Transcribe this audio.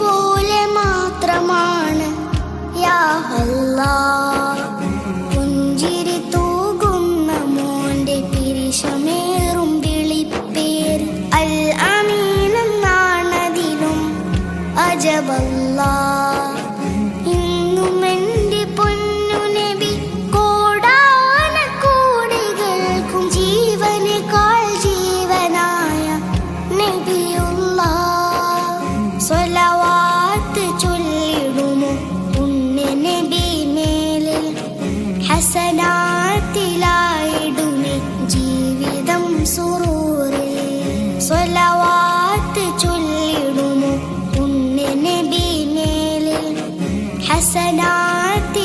പോലെ മാത്രമാണ്. പുഞ്ചിരി തൂകുന്ന മോന്റെ പിരിശമേറും വിളിപ്പേർ അൽ അമീനെന്നാണതിലും അജബല്ലാ ജീവനെ കാ ഹസനാത്തിലായിടുമേ ജീവിതം ചൊല്ലിടുമോ? ഉണ്ണിനെ ബീനേലിൽ ഹസനാത്തി